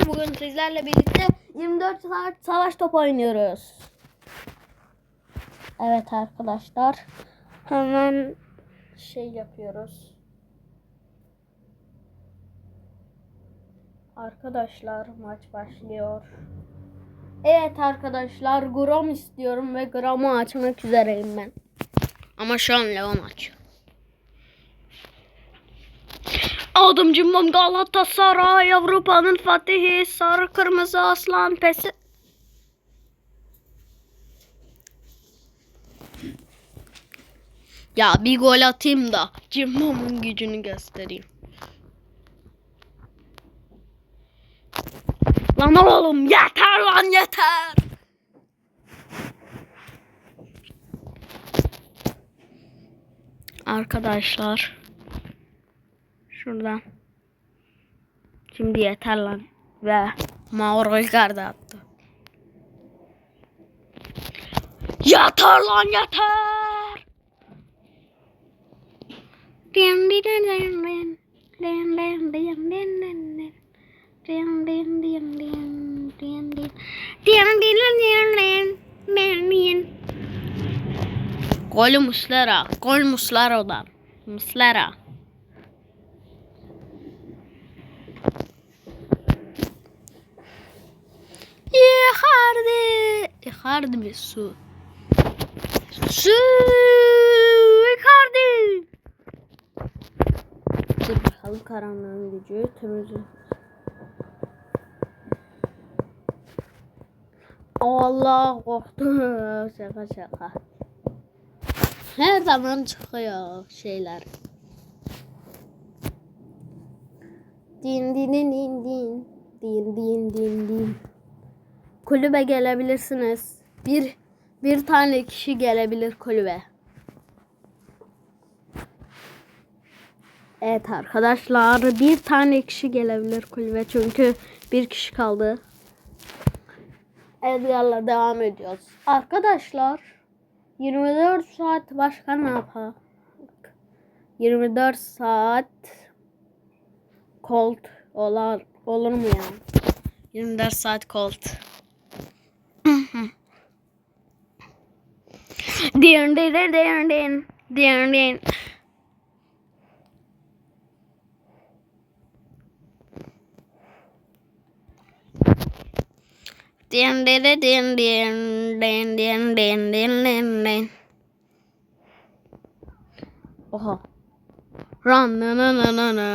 Bugün sizlerle birlikte 24 saat savaş top oynuyoruz. Evet arkadaşlar. Hemen şey yapıyoruz. Arkadaşlar maç başlıyor. Evet arkadaşlar gram istiyorum ve gramı açmak üzereyim ben. Ama şu an Leon açıyor. Adım Cimbom Galatasaray Avrupa'nın Fatihi Sarı Kırmızı Aslan Pesi Ya bir gol atayım da Cimbom'un gücünü göstereyim. Lan oğlum yeter lan yeter. Arkadaşlar Şuradan. Şimdi yeter lan. Ve Mauro Icardi attı. Yeter lan yeter. Dim dim dim dim. Dim dim dim dim dim dim. Dim dim dim dim dim dim. Dim dim dim dim dim dim. Golü Muslera. Gol Muslera'dan. Muslera. Muslera. Icardi. Icardi mi su? Su. Icardi. Dur bakalım karanlığın gücü temizle. Allah korktum. Şaka şaka. Her zaman çıkıyor şeyler. Din din din din. Din din din din. Kulübe gelebilirsiniz. Bir bir tane kişi gelebilir kulübe. Evet arkadaşlar bir tane kişi gelebilir kulübe çünkü bir kişi kaldı. Edgar'la devam ediyoruz. Arkadaşlar 24 saat başka ne yapalım? 24 saat Colt olur, olur mu yani? 24 saat Colt. Din din din din din din din. Din din din din din din din din din din. Oha. Run na na na na na.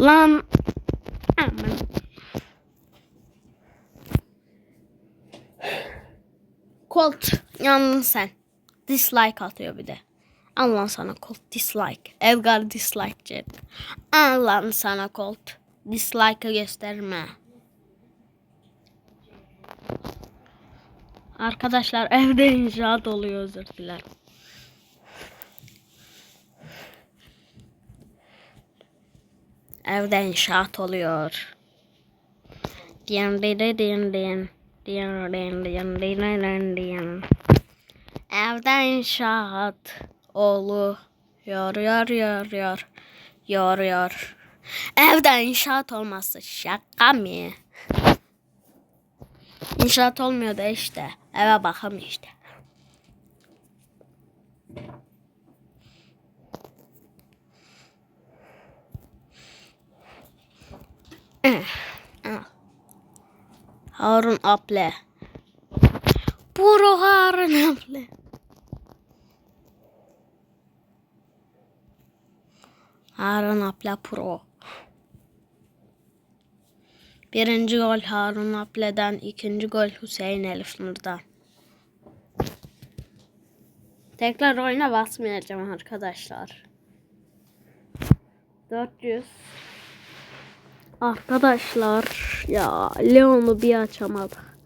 Lan. Aman. Colt yandın sen. Dislike atıyor bir de. Allah sana Colt dislike. Edgar dislike cep. Allah sana Colt. Dislike'ı gösterme. Arkadaşlar evde inşaat oluyor özür dilerim. Evde inşaat oluyor. Din din din din din din din din din. Evde inşaat oluyor. Yor yor yor yor. Yor. Evde inşaat olması şaka mı? İnşaat olmuyor da işte. Eve bakalım işte. Harun Aple. Puro Harun Aple. Harun Aple Pro. Birinci gol Harun Aple'den, ikinci gol Hüseyin Elif Nur'dan. Tekrar oyuna basmayacağım arkadaşlar. 400 Arkadaşlar ya Leon'u bir açamadık.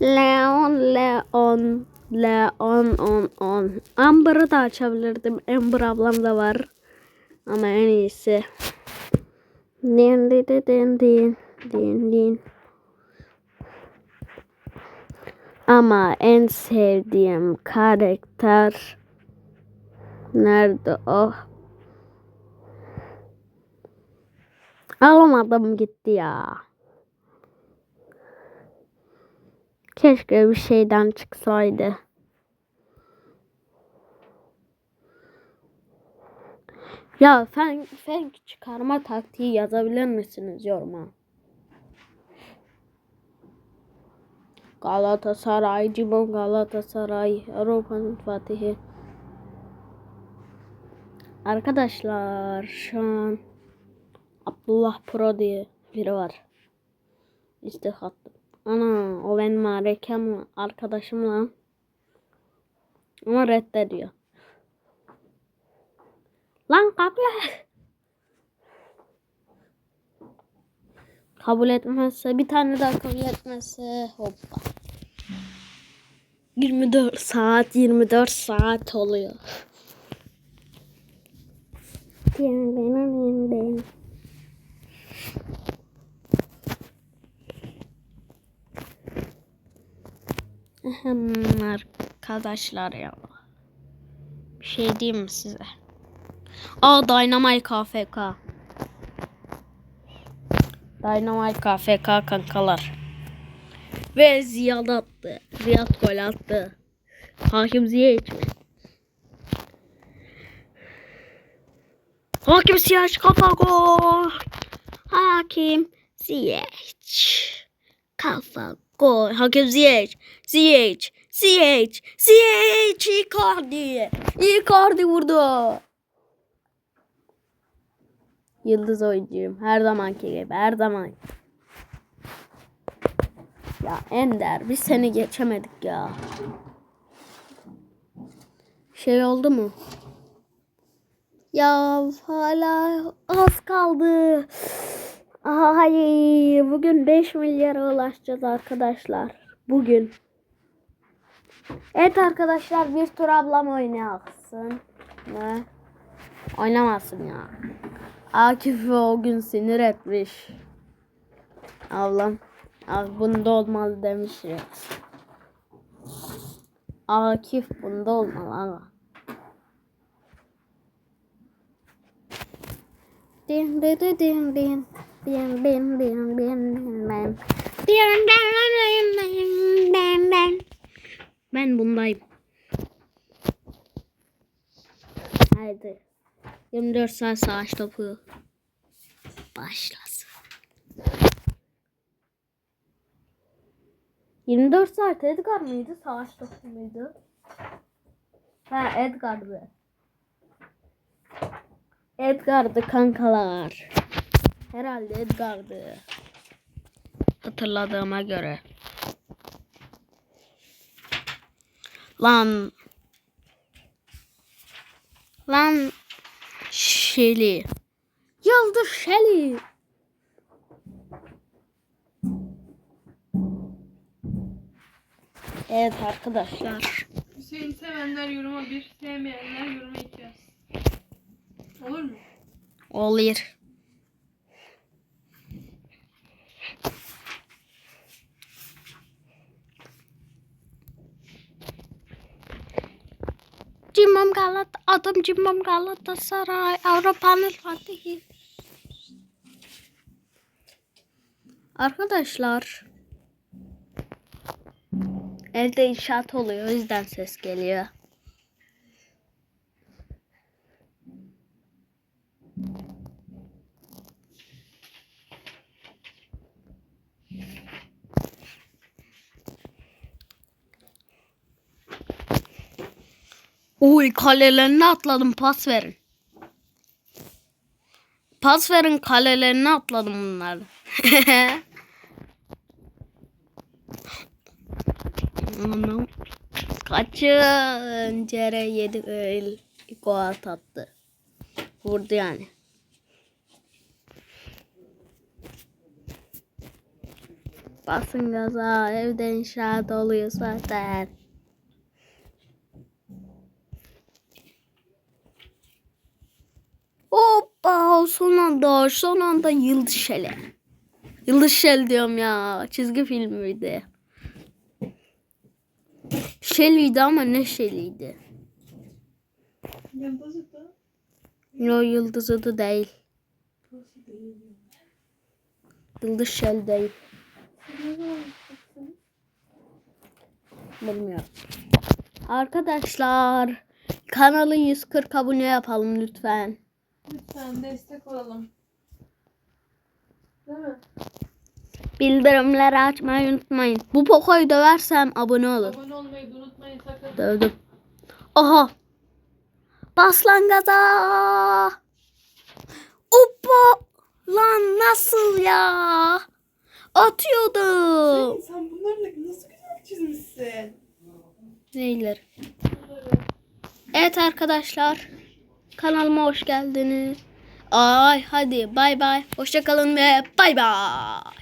Leon, Leon, Leon, on, on. Amber'ı da açabilirdim. Amber ablam da var. Ama en iyisi. Din din din din din din. Ama en sevdiğim karakter nerede o? Alamadım gitti ya. Keşke bir şeyden çıksaydı. Ya fen, fen çıkarma taktiği yazabilir misiniz yoruma? Galatasaray, Cibon Galatasaray, Avrupa'nın Fatihi. Arkadaşlar şu an Abdullah Pro diye biri var. İstek attım. Ana o benim harekem arkadaşım lan. Ama reddediyor. Lan kabul. Kabul etmezse bir tane daha kabul etmezse hoppa. 24 saat 24 saat oluyor. Ahem, arkadaşlar ya. Bir şey diyeyim mi size? Aa Dynamite KFK. Dynamite KFK kankalar. Ve Ziyad attı. Ziyad gol attı. Hakim Ziyech mi? Hakim Ziyech kafa gol. Hakim Ziyech. Kafa gol. Hakim Ziyech. Ziyech. Ziyech. Ziyech. Icardi. Icardi vurdu. Yıldız oyuncuyum. Her zamanki gibi. Her zaman. Ya Ender biz seni geçemedik ya. Şey oldu mu? Ya hala az kaldı. Ay bugün 5 milyara ulaşacağız arkadaşlar. Bugün. Evet arkadaşlar bir tur ablam oynayasın. Ne? Oynamazsın ya. Akif o gün sinir etmiş. Ablam. Abi bunda olmaz demiş ya. Akif bunda olmalı ama. Din din din din din din din din din din din din din din Ben bundayım. Haydi. 24 saat savaş topu başlasın. 24 saat Edgar mıydı? Savaş topu muydu? Ha Edgar'dı. Edgar'dı kankalar. Herhalde Edgar'dı. Hatırladığıma göre. Lan. Lan. Şeli. Yıldız Şeli. Evet arkadaşlar. Hüseyin sevenler yoruma bir, sevmeyenler yoruma iki yaz. Olur mu? Olur. Cimbom Galat, adım Cimbom Galatasaray, Avrupa'nın Fatihi. Arkadaşlar. Evde inşaat oluyor, o yüzden ses geliyor. Uy kalelerine atladım pas verin. Pas verin kalelerine atladım bunları. Anam. Kaçın. Cere yedi öl. Gol attı. Vurdu yani. Basın gaza. Evde inşaat oluyor zaten. Hoppa son anda son anda Yıldız Şele. Yıldız Şel diyorum ya. Çizgi filmiydi. Şeliydi ama ne Şeliydi? Yıldızı da Yo Yıldız'ı da değil. Yıldız Shell'deyim. Bilmiyorum. Arkadaşlar kanalı 140 abone yapalım lütfen. Lütfen destek olalım. Değil mi? Bildirimleri açmayı unutmayın. Bu Poco'yu döversem abone olun. Abone olmayı unutmayın sakın. Dövdüm. Aha. Bas lan gaza. Uppa. Lan nasıl ya? Atıyordum. Sen bunları da nasıl güzel çizmişsin. Neyler? Evet arkadaşlar. Kanalıma hoş geldiniz. Ay hadi bay bay. Hoşça kalın ve bay bay.